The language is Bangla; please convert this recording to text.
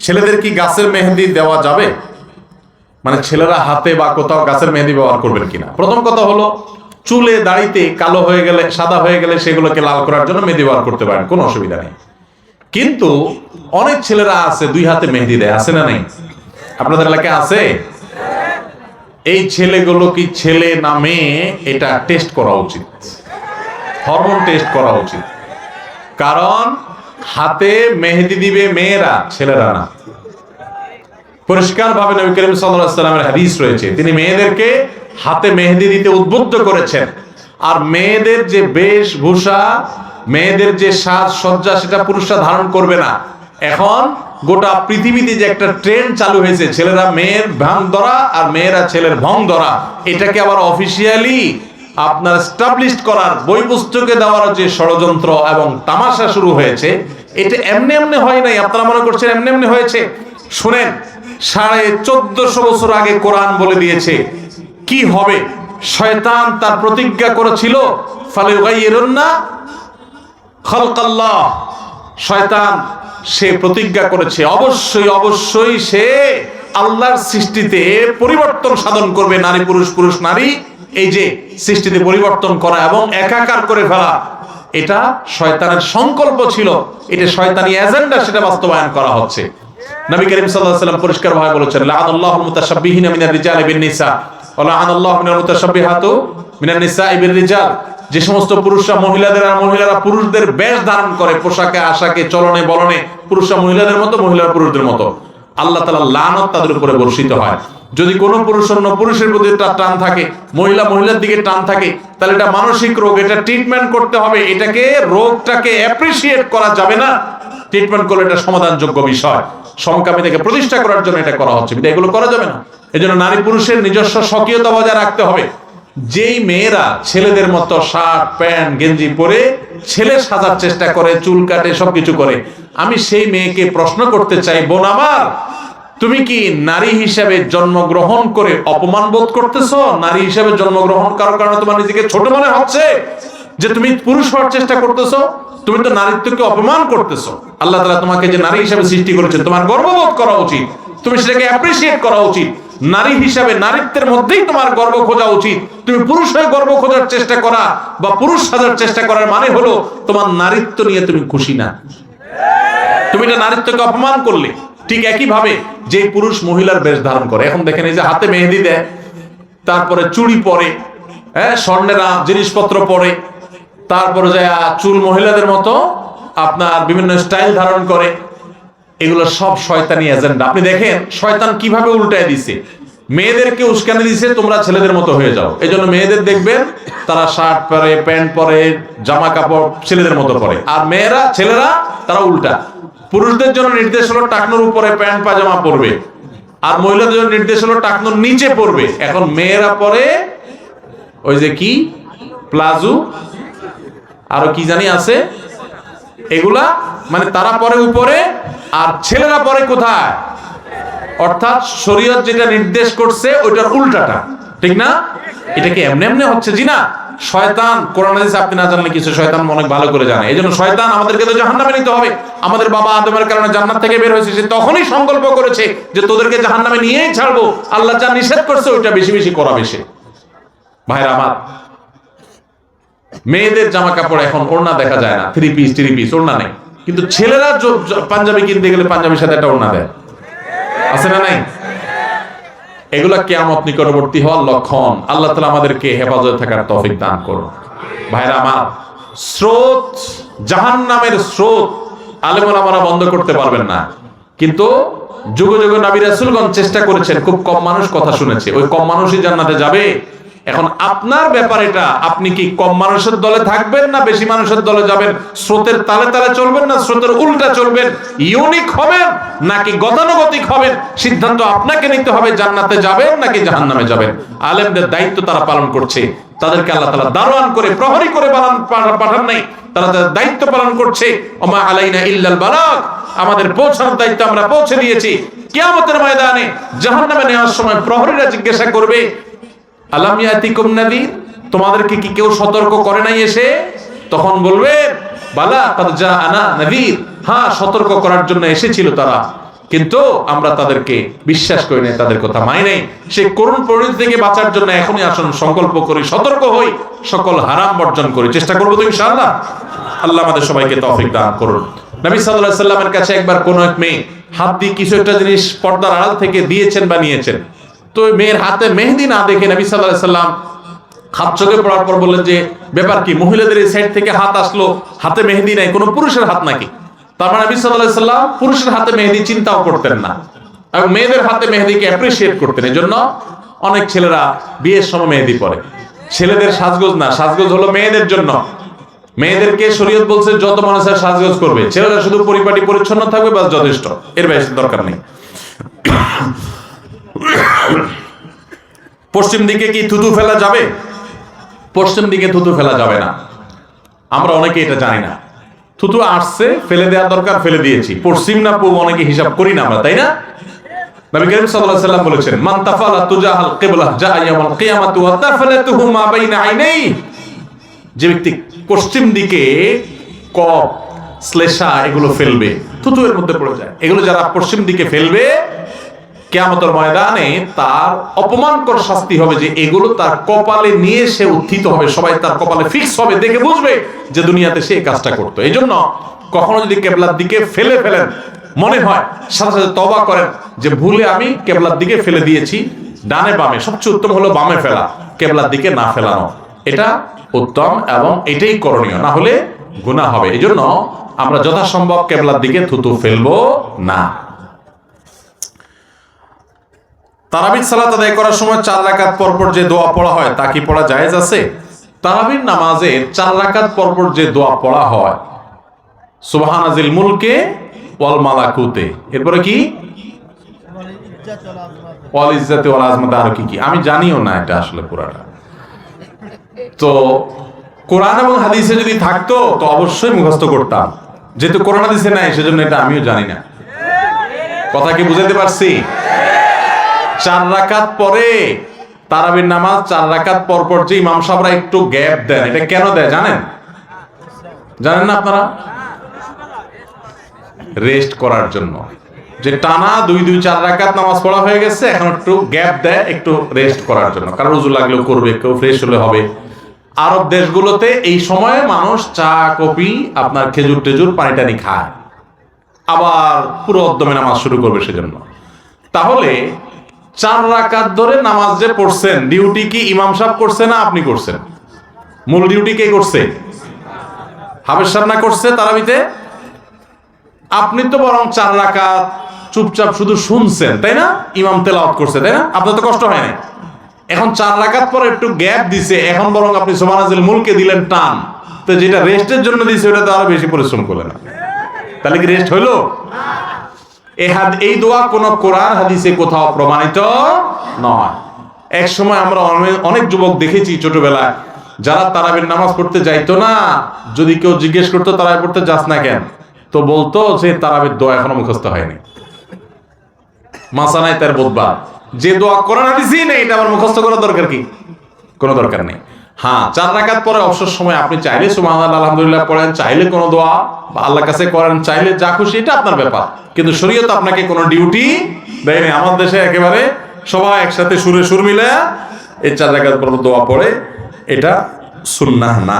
ছেলেদের কি গাছের মেহেদি দেওয়া যাবে? মানে ছেলেরা হাতে বা কোথাও গাছের মেহেদি ব্যবহার করবেন কিনা? প্রথম কথা হলো, চুলে, দাড়িতে কালো হয়ে গেলে, সাদা হয়ে গেলে সেগুলোকে লাল করার জন্য মেহেদি ব্যবহার করতে পারেন, কোনো অসুবিধা নেই। কিন্তু অনেক ছেলেরা আছে, দুই হাতে মেহেদি দেয়, আছে না নেই? আপনাদের এলাকায় আছে? এই ছেলেগুলো কি ছেলে না মেয়ে? এটা টেস্ট করা উচিত। হরমোন টেস্ট করা উচিত। কারণ হাতে মেহেদি দিবে মেয়েরা, ছেলেরা না। পরিষ্কার ভাবে নবী করিম সাল্লামের হাদিস রয়েছে। তিনি মেয়েদেরকে হাতে মেহেদি দিতে উদ্বুদ্ধ করেছেন। আর মেয়েদের যে বেশভূষা, মেয়েদের যে সাজ সজ্জা, সেটা পুরুষরা ধারণ করবে না। এখন গোটা পৃথিবীতে যে একটা ট্রেন্ড চালু হয়েছে, ছেলেরা মেয়ের ভাং ধরা আর মেয়েরা ছেলের ভং ধরা, এটাকে আবার অফিসিয়ালি আপনার স্টাবলিশ করার বই পুস্তকে দেওয়ার যে ষড়যন্ত্র এবং তামাশা শুরু হয়েছে, এটা এমনি এমনি হয় নাই, আপনারা মনে করছেন এমনি এমনি হয়েছে? শুনেন, সাড়ে চোদ্দশো বছর আগে কোরআন বলে দিয়েছে, কি হবে? শয়তান তার প্রতিজ্ঞা করেছিল ফালে না খলকাল্লাহ। শয়তান সে প্রতিজ্ঞা করেছে, অবশ্যই অবশ্যই সে আল্লাহর সৃষ্টিতে পরিবর্তন সাধন করবে, নারী, পুরুষ পুরুষ, নারী। এই যে সৃষ্টিতে পরিবর্তন করা এবং একাকার করে ফেলা, এটা শয়তানের সংকল্প ছিল। এটা শয়তানি এজেন্ডা সেটা বাস্তবায়ন করা হচ্ছে। নবী করিম সাল্লাল্লাহু আলাইহি সাল্লাম পরিষ্কার ভাবে বলেছেন, লাআনাল্লাহুল মুতাশাব্বিহিনা মিনার রিজালি বিন নিসা ওয়া লাআনাল্লাহু মিনাল মুতাশাব্বিহাতু মিনান নিসাই বির রিজাল যে সমস্ত পুরুষরা মহিলাদের আর মহিলারা পুরুষদের বেশ ধারণ করে, পোশাকে, আশাকে, চলনে, বলনে, পুরুষরা মহিলাদের মতো, মহিলারা পুরুষদের মতো। আল্লাহ তাআলা লানত তাদের উপরে বর্ষিত হয়। যদি কোনো পুরুষ অন্য পুরুষের প্রতি টান থাকে, মহিলা মহিলার দিকে টান থাকে, তাহলে এটা মানসিক রোগ, এটা ট্রিটমেন্ট করতে হবে। এটাকে, রোগটাকে অ্যাপ্রিসিয়েট করা যাবে না। ট্রিটমেন্ট করলে এটা সমাধানযোগ্য বিষয়। সমকামিতাকে প্রতিষ্ঠা করার জন্য এটা করা হচ্ছে। এগুলো করা যাবে না। এজন্য নারী পুরুষের নিজস্ব স্বকীয়তা বজায় রাখতে হবে। যেই মেয়েরা ছেলেদের মতো শার্ট, প্যান্ট, গেঞ্জি পরে ছেলে সাজার চেষ্টা করে, চুল কাটে, সবকিছু করে, আমি সেই মেয়েকে প্রশ্ন করতে চাই, বোন আমার তুমি কি নারী হিসাবে জন্মগ্রহণ করে অপমান বোধ করতেছ? নারী হিসাবে জন্মগ্রহণ করার কারণে তোমার নিজেকে ছোট মনে হচ্ছে? যে তুমি পুরুষ হওয়ার চেষ্টা করতেছো? তুমি তো নারীত্বকে অপমান করতেছ। আল্লাহ তালা তোমাকে যে নারী হিসাবে সৃষ্টি করেছেন, তোমার গর্ববোধ করা উচিত। তুমি সেটাকে অ্যাপ্রিসিয়েট করা উচিত। নারী হিসাবে নারীত্বের মধ্যেই তোমার গর্ব খোঁজা উচিত। তুমি পুরুষ হয়ে গর্ব খোঁজার চেষ্টা করা বা পুরুষ সাজার চেষ্টা করার মানে হলো তোমার নারীত্ব নিয়ে তুমি খুশি না। তুমি এটা নারীত্বকে অপমান করলে। ঠিক একই ভাবে যে পুরুষ মহিলার বেশ ধারণ করে। এখন দেখেন এই যে হাতে মেহেদি দেয়, তারপরে চুড়ি পরে হ্যাঁ স্বর্ণের জিনিসপত্র পরে, তারপরে যায় চুল মহিলাদের মতো আপনার বিভিন্ন স্টাইল ধারণ করে। এগুলো সব শয়তানি এজেন্ডা। আপনি দেখেন, শয়তান কীভাবে উল্টায় দিছে? মেয়েদেরকে উস্কানি দিছে, তোমরা ছেলেদের মতো হয়ে যাও। এই জন্য মেয়েদের দেখবেন, তারা শার্ট পরে, প্যান্ট পরে, জামা কাপড় ছেলেদের মতো পরে। আর মেয়েরা, ছেলেরা, তারা উল্টা। পুরুষদের জন্য নির্দেশ হলো টাকনোর উপরে প্যান্ট পাজামা পরবে। আর মহিলাদের জন্য নির্দেশ হলো টাকনোর নিচে পরবে। এখন মেয়েরা পরে ওই যে কি? প্লাজো। আরও কি জানি আছে? এগুলা মানে তারা পরে উপরে, আর ছেলেরা পরে কোথায়? অর্থাৎ শরীয়ত যেটা নির্দেশ করছে, ওইটার উল্টাটা। ঠিক না? এটা কি এমনি এমনি হচ্ছে? জি না। শয়তান কোরআন হাদিসে আপনি না জানলে কিছু শয়তান অনেক ভালো করে জানে। এই জন্য শয়তান আমাদেরকে তো জাহান্নামে নিতে হবে। আমাদের বাবা আদমের কারণে জান্নাত থেকে বের হয়েছে সে তখনই সংকল্প করেছে যে তোদেরকে জাহান্নামে নিয়েই ছাড়বো। আল্লাহ যা নিষেধ করছে ওইটা বেশি বেশি করা বেশি ভাইরা আমার মেয়েদের জামা কাপড় এখন ওড়না দেখা যায় না। থ্রি পিস থ্রি পিস ওড়না নেই। কিন্তু ছেলেরা পাঞ্জাবি কিনতে গেলে পাঞ্জাবির সাথে একটা ওড়না দেয়। আছে না নাই? এগুলা কেয়ামত নিকটবর্তী হওয়ার লক্ষণ। আল্লাহ তালা আমাদেরকে হেফাজতে থাকার তফিক দান করুন। ভাইরা আমার, স্রোত জাহান নামের স্রোত আলেমন আমরা বন্ধ করতে পারবেন না। কিন্তু যুগ যুগ নাবি রাসুলগণ চেষ্টা করেছেন, খুব কম মানুষ কথা শুনেছে। ওই কম মানুষই জান্নাতে যাবে এখন আপনার ব্যাপার এটা আপনি কি কম মানুষের দলে থাকবেন না বেশি মানুষের দলে যাবেন? স্রোতের তালে তালে চলবেন না স্রোতের উল্টা চলবেন? ইউনিক হবেন নাকি গতানুগতিক হবেন? সিদ্ধান্ত আপনাকে নিতে হবে জান্নাতে যাবেন নাকি জাহান্নামে যাবেন? আলেমদের দায়িত্ব তারা পালন করছে। তাদেরকে আল্লাহ তাআলা দারোয়ান করে প্রহরী করে পা- পাঠান নাই। তারা তাদের দায়িত্ব পালন করছে। ওমা আলাইনা ইল্লাল বালাগ। আমাদের পৌঁছানোর দায়িত্ব আমরা পৌঁছে দিয়েছি। কিয়ামতের ময়দানে জাহান্নামে নেওয়ার সময় প্রহরীরা জিজ্ঞাসা করবে আলাম ইয়াতিকুম নাদির? তোমাদেরকে কি কেউ সতর্ক করে নাই এসে? তখন বলবে, বালা আনা নাদির। হ্যাঁ সতর্ক করার জন্য এসেছিল তারা। কিন্তু আমরা তাদেরকে বিশ্বাস করি না তাদের কথা মাই নাই। সেই করুণ পরিণতি থেকে বাঁচার জন্য এখনই আসুন, সংকল্প করি, সতর্ক হই, সকল হারাম বর্জন করি। চেষ্টা করব তো ইনশাআল্লাহ। আল্লাহ আমাদের সবাইকে তৌফিক দান করুন। নবী সাল্লাল্লাহু আলাইহি সাল্লামের কাছে একবার কোন এক মেয়ে হাত দিয়ে কিছু একটা জিনিস পর্দার আড়াল থেকে দিয়েছেন বা নিয়েছেন। তো মেয়ের হাতে মেহেদি না দেখে নবী আলাইহি সাল্লাম হাত চোখে পড়ার পর বললেন যে, ব্যাপার কি? মহিলাদের এই সাইড থেকে হাত আসলো, হাতে মেহেদি নাই, কোনো পুরুষের হাত নাকি? তার মানে নবী সাল্লাম পুরুষের হাতে মেহেদি চিন্তাও করতেন না। এবং মেয়েদের হাতে মেহেদিকে অ্যাপ্রিসিয়েট করতেন। এই জন্য অনেক ছেলেরা বিয়ের সময় মেহেদি পরে। ছেলেদের সাজগোজ না, সাজগোজ হলো মেয়েদের জন্য। মেয়েদেরকে শরীয়ত বলছে, যত মানুষের সাজগোজ করবে, ছেলেরা শুধু পরিপাটি পরিচ্ছন্ন থাকবে, বাস যথেষ্ট। এর বেশি দরকার নেই। পশ্চিম দিকে কি থুতু ফেলা যাবে? পশ্চিম দিকে থুতু ফেলা যাবে না। আমরা অনেকে এটা জানি না। থুতু আসছে, ফেলে দেওয়ার দরকার, ফেলে দিয়েছি। পশ্চিম না পূর্ব অনেকে হিসাব করি না আমরা, তাই না? বলেছেন মা যে ব্যক্তি পশ্চিম দিকে শ্লেষা এগুলো ফেলবে, থুতু এর মধ্যে পড়ে যায়। এগুলো যারা পশ্চিম দিকে ফেলবে কেয়ামতের ময়দানে তার অপমানকর শাস্তি হবে যে এগুলো তার কপালে নিয়ে সে উত্থিত হবে, সবাই তার কপালে ফিক্স হবে, দেখে বুঝবে যে দুনিয়াতে সে কাজটা করতো। এই জন্য কখনো যদি কেবলার দিকে ফেলে ফেলেন, মনে হয়, সাথে সাথে তবা করেন যে ভুলে আমি কেবলার দিকে ফেলে দিয়েছি, ডানে বামে, সবচেয়ে উত্তম হলো বামে ফেলা, কেবলার দিকে না ফেলানো। এটা উত্তম এবং এটাই করণীয়, না হলে গুণা হবে। এই জন্য আমরা যথাসম্ভব কেবলার দিকে থুতু ফেলব না। তারাবির সালাত আদায় করার সময় চার রাকাত পরপর যে দোয়া পড়া হয়, তা কি পড়া জায়েজ আছে? তারাবির নামাজের চার রাকাত পরপর যে দোয়া পড়া হয় সুবহানাজিল মুলকে ওয়াল মালাকুতে। এরপরে কি? ওয়াল ইজ্জাতে ওয়াল আজমাতে। আর কি কি? আমি জানিও না এটা আসলে পুরাটা। তো কোরআন এবং হাদিসে যদি থাকতো, তো অবশ্যই মুখস্থ করতাম। যেহেতু কোরআন হাদিসে নাই, সেজন্য এটা আমিও জানি না। কথা কি বুঝাতে পারছি? চার রাকাত পরে তারাবির নামাজ চার রাকাত পর পর যে ইমাম সাহেবরা একটু গ্যাপ দেন, এটা কেন দেয় জানেন? জানেন না আপনারা? রেস্ট করার জন্য। যে টানা দুই দুই চার রাকাত নামাজ পড়া হয়ে গেছে, এখন একটু গ্যাপ দেয়, একটু রেস্ট করার জন্য। কারণ রুজু লাগলেও করবে, কেউ ফ্রেশ হলে হবে। আরব দেশগুলোতে এই সময়ে মানুষ চা, কফি, আপনার খেজুর টেজুর পানি টানি খায়। আবার পুরো উদ্যমে নামাজ শুরু করবে সেজন্য। তাহলে চার রাকাত ধরে নামাজ যে পড়ছেন, ডিউটি কি ইমাম সাহেব করছে না আপনি করছেন? মূল ডিউটি কে করছে? হাবের সাহেব না করছে তারাবিতে? আপনি তো বরং চার রাকাত চুপচাপ শুধু শুনছেন, তাই না? ইমাম তেলাওয়াত করছে, তাই না? আপনার তো কষ্ট হয় না এখন চার রাকাত পর একটু গ্যাপ দিছে, এখন বরং আপনি সোমানাজিল মুলকে দিলেন টান। তো যেটা রেস্টের জন্য দিছে ওটা তো আরও বেশি পরিশ্রম করলেন। তাহলে কি রেস্ট হইল? এই দোয়া কোন কোরআন হাদিসে কোথাও প্রমাণিত নয়। এক সময় আমরা অনেক যুবক দেখেছি ছোটবেলায়, যারা তারাবির নামাজ পড়তে যাইতো না, যদি কেউ জিজ্ঞেস করতো, তারাবি পড়তে যাস না কেন? তো বলতো যে তারাবির দোয়া এখনও মুখস্থ হয়নি। মাসা নাই তার বোধবার। যে দোয়া কোরআন হাদিসই নেই, এটা আমার মুখস্থ করার দরকার কি? কোনো দরকার নেই। হ্যাঁ চার রাকাত পরে অবসর সময় আপনি চাইলে সুমান আলহামদুলিল্লাহ পড়েন, চাইলে কোনো দোয়া, বা আল্লাহ কাছে করেন, চাইলে যা খুশি, এটা আপনার ব্যাপার। কিন্তু শরীয়ত আপনাকে কোনো ডিউটি দেয়নি। আমার দেশে একেবারে সবাই একসাথে সুরে সুর মিলে এই চার রাকাত পর দোয়া পড়ে, এটা সুন্নাহ না।